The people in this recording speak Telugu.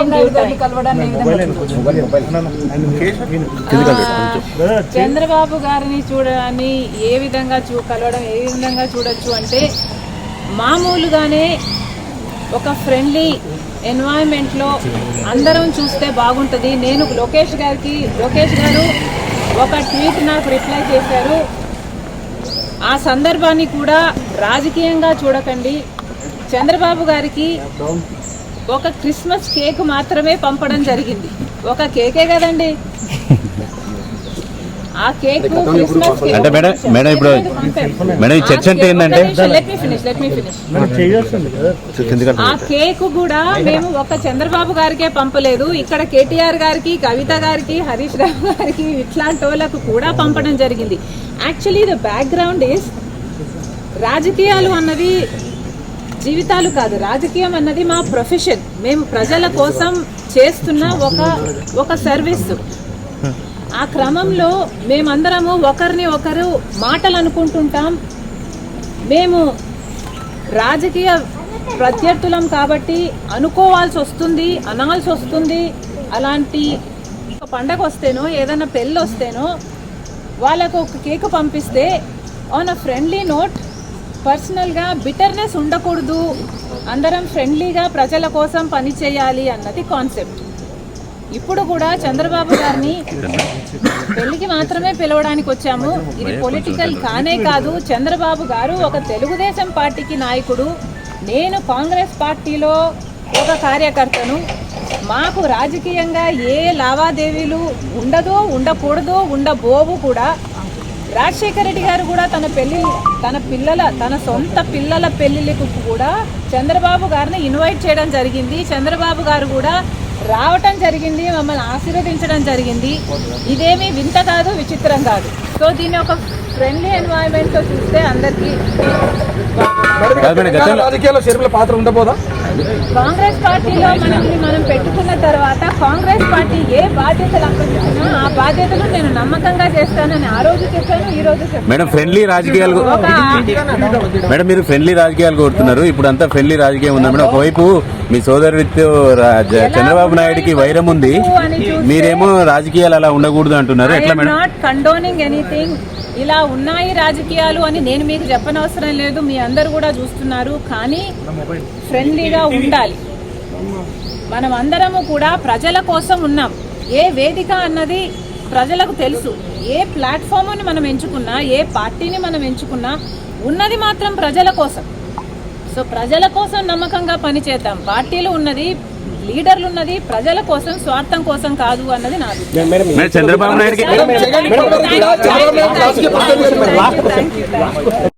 చంద్రబాబు గారిని కలవడాన్ని ఏ విధంగా ఆ, చంద్రబాబు గారిని చూడడాన్ని ఏ విధంగా చూ కలవడం ఏ విధంగా చూడొచ్చు అంటే మామూలుగానే ఒక ఫ్రెండ్లీ ఎన్వైరన్మెంట్లో అందరం చూస్తే బాగుంటుంది. నేను లోకేష్ గారికి లోకేష్ గారు ఒక ట్వీట్ నాకు రిప్లై చేశారు. ఆ సందర్భాన్ని కూడా రాజకీయంగా చూడకండి. చంద్రబాబు గారికి ఒక క్రిస్మస్ కేక్ మాత్రమే పంపడం జరిగింది. ఒక కేకే కదండి? ఆ కేక్ క్రిస్మస్ కేక్ అంటే మేడం మేడం ఇప్పుడు మేడం ఈ చర్చ అంటే ఏంటంటే let me finish let me finish కిందికి ఆ కేక్ కూడా మేము ఒక చంద్రబాబు గారికే పంపలేదు. ఇక్కడ కేటీఆర్ గారికి కవిత గారికి హరీష్ రావు గారికి ఇట్లాంటి వాళ్ళకు కూడా పంపడం జరిగింది. యాక్చువల్లీ ద బ్యాక్గ్రౌండ్ ఈస్ రాజకీయాలు అన్నది జీవితాలు కాదు. రాజకీయం అన్నది మా ప్రొఫెషన్. మేము ప్రజల కోసం చేస్తున్న ఒక ఒక సర్వీస్. ఆ క్రమంలో మేమందరము ఒకరిని ఒకరు మాటలు అనుకుంటుంటాం మేము రాజకీయ ప్రత్యర్థులం కాబట్టి అనుకోవాల్సి వస్తుంది అనాల్సి వస్తుంది. అలాంటి ఒక పండగ వస్తేనో ఏదైనా పెళ్ళి వస్తేనో వాళ్ళకు ఒక కేక్ పంపిస్తే ఆన్ అ ఫ్రెండ్లీ నోట్ పర్సనల్గా బిటర్నెస్ ఉండకూడదు. అందరం ఫ్రెండ్లీగా ప్రజల కోసం పని చేయాలి అన్నది కాన్సెప్ట్. ఇప్పుడు కూడా చంద్రబాబు గారిని పెళ్ళికి మాత్రమే పిలవడానికి వచ్చాము. ఇది పొలిటికల్ కానే కాదు. చంద్రబాబు గారు ఒక తెలుగుదేశం పార్టీకి నాయకుడు. నేను కాంగ్రెస్ పార్టీలో ఒక కార్యకర్తను. మాకు రాజకీయంగా ఏ లావాదేవీలు ఉండదో ఉండకూడదో ఉండబోవు కూడా రాజశేఖర రెడ్డి గారు కూడా తన పెళ్ళి తన పిల్లల తన సొంత పిల్లల పెళ్ళిళ్ళకు కూడా చంద్రబాబు గారిని ఇన్వైట్ చేయడం జరిగింది. చంద్రబాబు గారు కూడా రావటం జరిగింది మమ్మల్ని ఆశీర్వదించడం జరిగింది. ఇదేమీ వింత కాదు విచిత్రం కాదు. సో దీన్ని ఒక ఫ్రెండ్లీ ఎన్వైరన్మెంట్తో చూస్తే అందరికీ రాజకీయాల్లో పాత్ర ఉండబోదా? కాంగ్రెస్ పార్టీలో మనల్ని మనం కాంగ్రెస్ పార్టీ ఏ బాధ్యతలు అప్పచెప్పినా ఆ బాధ్యతలు నేను నమ్మకంగా చేస్తానని ఆ రోజు చెప్పాను ఈ రోజు చెప్పాను. మేడం ఫ్రెండ్లీ రాజకీయాలు మేడం మీరు ఫ్రెండ్లీ రాజకీయాలు కోరుతున్నారు ఇప్పుడు అంతా ఫ్రెండ్లీ రాజకీయం ఉందా మేడం. ఒకవైపు మీ సోదరుడితో చంద్రబాబు నాయుడుకి వైరం ఉంది. మీరేమో రాజకీయాలు అలా ఉండకూడదు అంటున్నారు. ఎట్లా మేడం? నాట్ కండోనింగ్ ఎనీథింగ్ ఇలా ఉన్నాయి రాజకీయాలు అని నేను మీకు చెప్పనవసరం లేదు. మీ అందరు కూడా చూస్తున్నారు. కానీ ఫ్రెండ్లీగా ఉండాలి. మనం అందరము కూడా ప్రజల కోసం ఉన్నాం ఏ వేదిక అన్నది ప్రజలకు తెలుసు ఏ ప్లాట్ఫామ్ని మనం ఎంచుకున్నా ఏ పార్టీని మనం ఎంచుకున్నా ఉన్నది మాత్రం ప్రజల కోసం సో ప్రజల కోసం నమ్మకంగా పనిచేద్దాం పార్టీలు ఉన్నది లీడర్లు ఉన్నది ప్రజల కోసం స్వార్థం కోసం కాదు అన్నది నా అభిప్రాయం. మేడం చంద్రబాబు నాయుడుకి జగన్ కూడా చంద్రబాబు నాయుడు